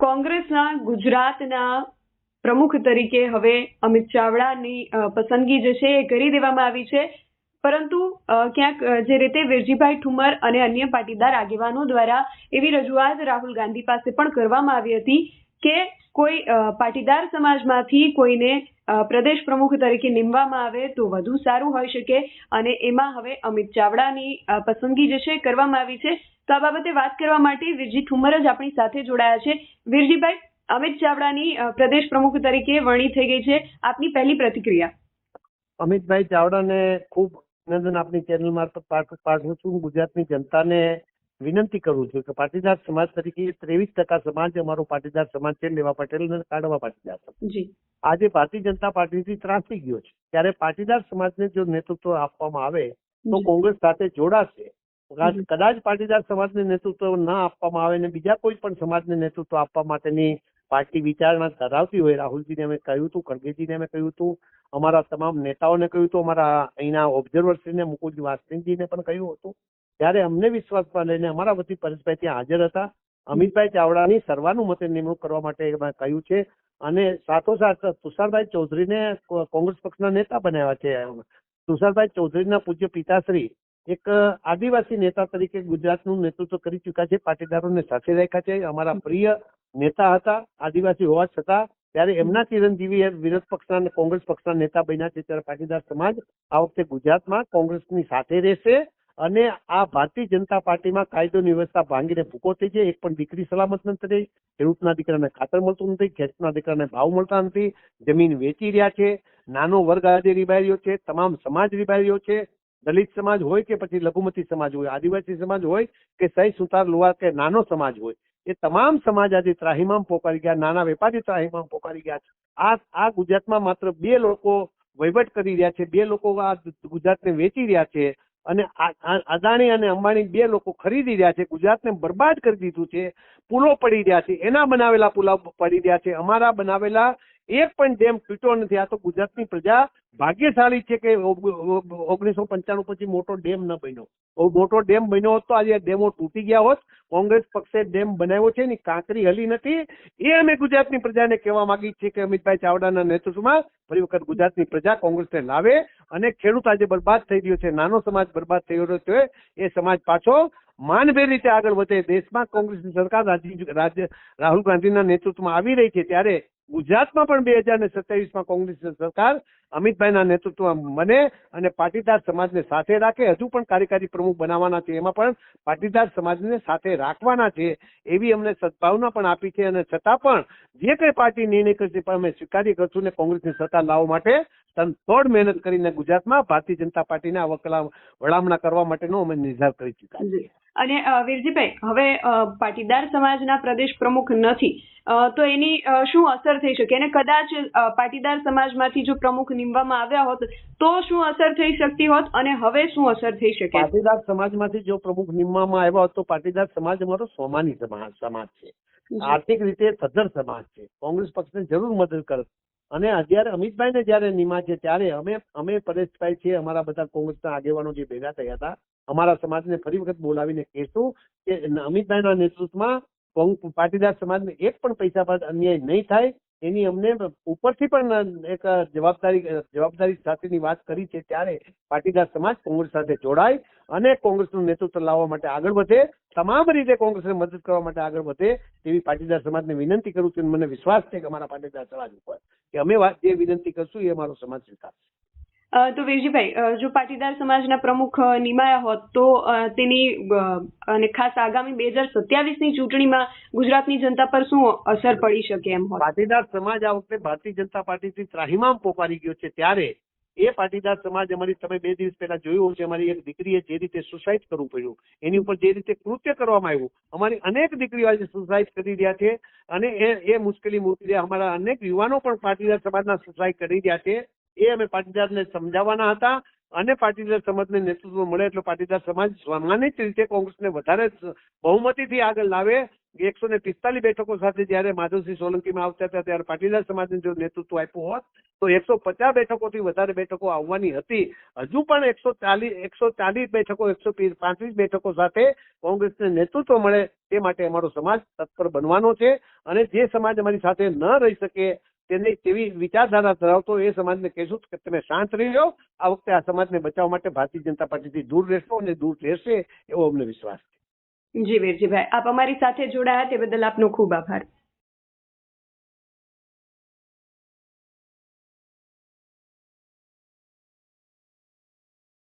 કોંગ્રેસના ગુજરાતના પ્રમુખ તરીકે હવે અમિત ચાવડાની પસંદગી જે છે એ કરી દેવામાં આવી છે. પરંતુ ક્યાંક જે રીતે વિરજીભાઈ ઠુમર અને અન્ય પાટીદાર આગેવાનો દ્વારા એવી રજૂઆત રાહુલ ગાંધી પાસે પણ કરવામાં આવી હતી કે કોઈ પાટીદાર સમાજમાંથી કોઈને પ્રદેશ પ્રમુખ તરીકે નીમવામાં આવે તો વધુ સારું હોઈ શકે અને એમાં હવે અમિત ચાવડાની પસંદગી જે છે કરવામાં આવી છે. તો આ બાબતે વાત કરવા માટે વીરજી ઠુમર જ આપણી સાથે જોડાયા છે. વીરજીભાઈ, અમિત ચાવડાની પ્રદેશ પ્રમુખ તરીકે વરણી થઈ ગઈ છે. આપની પહેલી પ્રતિક્રિયા. અમિતભાઈ ચાવડાને ખૂબ અભિનંદન આપની ચેનલ મારફત પાઠ- પાઠવું છું. ગુજરાતની જનતાને વિનંતી કરું છું કે પાટીદાર સમાજ તરીકે ત્રેવીસ ટકા સમાજ અમારો પાટીદાર સમાજ છે લેવા પટેલ ને કાઢવા પાટીદાર. આજે ભારતીય જનતા પાર્ટીથી ત્રાસી ગયો છે. ત્યારે પાટીદાર સમાજને જો નેતૃત્વ આપવામાં આવે તો કોંગ્રેસ સાથે જોડાશે. કદાચ- પાટીદાર સમાજને નેતૃત્વ ના આપવામાં આવે ને બીજા કોઈ પણ સમાજને નેતૃત્વ આપવા માટેની પાર્ટી વિચારણા ધરાવતી હોય રાહુલજીને અમે કહ્યું હતું ખડગેજીને અમે કહ્યું હતું અમારા તમામ નેતાઓને કહ્યું હતું અમારા અહીંના ઓબ્ઝર્વરશ્રીને મુકુલજી વાસણીજીને પણ કહ્યું હતું. ત્યારે અમને વિશ્વાસમાં લઈને અમારા વતી પરેશભાઈ ત્યાં હાજર હતા. અમિતભાઈ ચાવડાની સર્વાનુમતે નિમણૂક કરવા માટે કહ્યું છે અને સાથોસાથ તુષારભાઈ ચૌધરીને કોંગ્રેસ પક્ષના નેતા બનાવ્યા છે. તુષારભાઈ ચૌધરીના પૂજ્ય પિતાશ્રી એક આદિવાસી નેતા તરીકે ગુજરાતનું નેતૃત્વ કરી ચૂક્યા છે, પાટીદારોને સાથે રાખ્યા છે. અમારા પ્રિય નેતા હતા, આદિવાસી હોવા છતાં ત્યારે એમના ચિરંજીવી એ વિરોધ પક્ષના અને કોંગ્રેસ પક્ષના નેતા બન્યા છે. ત્યારે પાટીદાર સમાજ આ વખતે ગુજરાતમાં કોંગ્રેસની સાથે રહેશે. અને આ ભારતીય જનતા પાર્ટીમાં કાયદોની વ્યવસ્થા ભાંગીને ભૂકો થઈ છે એક પણ દીકરી સલામત નથી રહી ખેડૂતના દીકરાને ખાતર મળતું નથી, ખેડૂતના દીકરાને ભાવ મળતા નથી, જમીન વેચી રહ્યા છે, નાનો વર્ગ આજે રીબાઈ રહ્યો છે, તમામ સમાજ રીબાઈ રહ્યો છે, દલિત સમાજ હોય કે પછી લઘુમતી સમાજ હોય, આદિવાસી સમાજ હોય કે સહી સુતાર લુહાર કે નાનો સમાજ હોય, એ તમામ સમાજ આજે ત્રાહિમામ પોકારી ગયા, નાના વેપારી ત્રાહીમામ પોકારી ગયા આ આ ગુજરાતમાં માત્ર બે લોકો વહીવટ કરી રહ્યા છે, બે લોકો આ ગુજરાતને વેચી રહ્યા છે અને અદાણી અને અંબાણી બે લોકો ખરીદી રહ્યા છે. ગુજરાતને બરબાદ કરી દીધું છે. પુલો પડી રહ્યા છે. એના બનાવેલા પુલાવ પડી રહ્યા છે. અમારા બનાવેલા એક પણ ડેમ તૂટ્યો નથી. આ તો ગુજરાતની પ્રજા ભાગ્યશાળી છે કે ઓગણીસો પંચાણું પછી મોટો ડેમ ન બન્યો. મોટો ડેમ બન્યો હોત તો આજે ડેમો તૂટી ગયા હોત. કોંગ્રેસ પક્ષે ડેમ બનાવ્યો છે, એની કાંકરી હલી નથી. એ અમે ગુજરાતની પ્રજાને કહેવા માંગી છીએ કે અમિતભાઈ ચાવડાના નેતૃત્વમાં ફરી વખત ગુજરાતની પ્રજા કોંગ્રેસને લાવે અને ખેડૂત આજે બરબાદ થઈ રહ્યો છે. નાનો સમાજ બરબાદ થઈ રહ્યો છે. એ સમાજ પાછો માનભેર રીતે આગળ વધે. દેશમાં કોંગ્રેસની સરકાર રાજીવ રાહુલ ગાંધીના નેતૃત્વમાં આવી રહી છે. ત્યારે ગુજરાતમાં પણ બે હજાર ને સત્યાવીસમાં કોંગ્રેસની સરકાર અમિતભાઈના નેતૃત્વમાં બને અને પાટીદાર સમાજને સાથે રાખે. હજુ પણ કાર્યકારી પ્રમુખ બનાવવાના છે. એમાં પણ પાટીદાર સમાજને સાથે રાખવાના છે એવી અમને સદભાવના પણ આપી છે અને છતાં પણ જે કઈ પાર્ટી નિર્ણય કરશે પણ અમે સ્વીકારી કરશું ને કોંગ્રેસની સત્તા લાવવા માટે તનતોડ મહેનત કરીને ગુજરાતમાં ભારતીય જનતા પાર્ટીને આ વડામણા કરવા માટેનો અમે નિર્ધાર કરી ચૂક્યા છીએ. અને વીરજીભાઈ, હવે પાટીદાર સમાજના પ્રદેશ પ્રમુખ નથી. તો એની શું અસર થઈ શકે? અને કદાચ પાટીદાર સમાજમાંથી જો પ્રમુખ નીમવામાં આવ્યા હોત તો શું અસર થઈ શકતી હોત? અને હવે શું અસર થઈ શકે? પાટીદાર સમાજમાંથી જો પ્રમુખ નીમવામાં આવ્યા હોત તો પાટીદાર સમાજ અમારો સોમાની સમાજ છે. આર્થિક રીતે સદ્ધર સમાજ છે. કોંગ્રેસ પક્ષને જરૂર મદદ કરત અને અત્યારે અમિતભાઈને જયારે નિમા છે ત્યારે અમે અમે પરેશભાઈ છે અમારા બધા કોંગ્રેસના આગેવાનો જે ભેગા થયા હતા અમારા સમાજને ફરી વખત બોલાવીને કહેશું કે અમિતભાઈના નેતૃત્વમાં પાટીદાર સમાજને એક પણ પૈસા પર અન્યાય નહીં થાય, એની અમને ઉપરથી પણ એક જવાબદારી જવાબદારી સાથેની વાત કરી છે ત્યારે પાટીદાર સમાજ કોંગ્રેસ સાથે જોડાય અને કોંગ્રેસનું નેતૃત્વ લાવવા માટે આગળ વધે, તમામ રીતે કોંગ્રેસને મદદ કરવા માટે આગળ વધે તેવી પાટીદાર સમાજને વિનંતી કરું છું મને વિશ્વાસ છે કે અમારા પાટીદાર સમાજ ઉપર, કે અમે જે વિનંતી કરશું એ અમારો સમાજ સ્વીકારશે. તો વીરજીભાઈ જો પાટીદાર સમાજના પ્રમુખ નિમાયા હોત, તો તેની અને ખાસ આગામી બે હજાર સત્યાવીસની ચૂંટણીમાં ગુજરાતની જનતા પર શું અસર પડી શકે એમ હોત પાટીદાર સમાજ આ વખતે ભારતીય જનતા પાર્ટીથી ત્રાહીમામ પોકારી ગયો છે. ત્યારે એ પાટીદાર સમાજ અમારી તમે બે દિવસ પહેલા જોયું છે અમારી એક દીકરીએ જે રીતે સુસાઇડ કરવું પડ્યું, એની ઉપર જે રીતે કૃત્ય કરવામાં આવ્યું, અમારી અનેક દીકરીઓ આજે સુસાઇડ કરી રહ્યા છે અને એ એ મુશ્કેલી મૂકી રહ્યા અમારા અનેક યુવાનો પણ પાટીદાર સમાજના સુસાઇડ કરી રહ્યા છે. એ અમે પાટીદારને સમજાવવાના હતા અને પાટીદાર સમાજને નેતૃત્વ મળે એટલે પાટીદાર સમાજ સ્વમાનિત રીતે કોંગ્રેસને વધારે બહુમતીથી આગળ લાવે. એકસો ને પિસ્તાલીસ બેઠકો સાથે જ્યારે માધવસિંહ સોલંકીમાં આવતા હતા, ત્યારે પાટીદાર સમાજને જો નેતૃત્વ આપ્યું હોત, તો એકસો પચાસ બેઠકોથી વધારે બેઠકો આવવાની હતી. હજુ પણ એકસો ચાલીસ એકસો ચાલીસ બેઠકો, એકસો પાંત્રીસ બેઠકો સાથે કોંગ્રેસને નેતૃત્વ મળે તે માટે અમારો સમાજ તત્પર બનવાનો છે અને જે સમાજ અમારી સાથે ન રહી શકે તેની તેવી વિચારધારા ધરાવતો એ સમાજને કહેશું કે તમે શાંત રહી જાઓ આ વખતે આ સમાજને બચાવવા માટે ભારતીય જનતા પાર્ટીથી દૂર રહેશો અને દૂર રહેશે એવો અમને વિશ્વાસ છે. જી વીરજીભાઈ, આપ અમારી સાથે જોડાયા તે બદલ આપનો ખૂબ આભાર.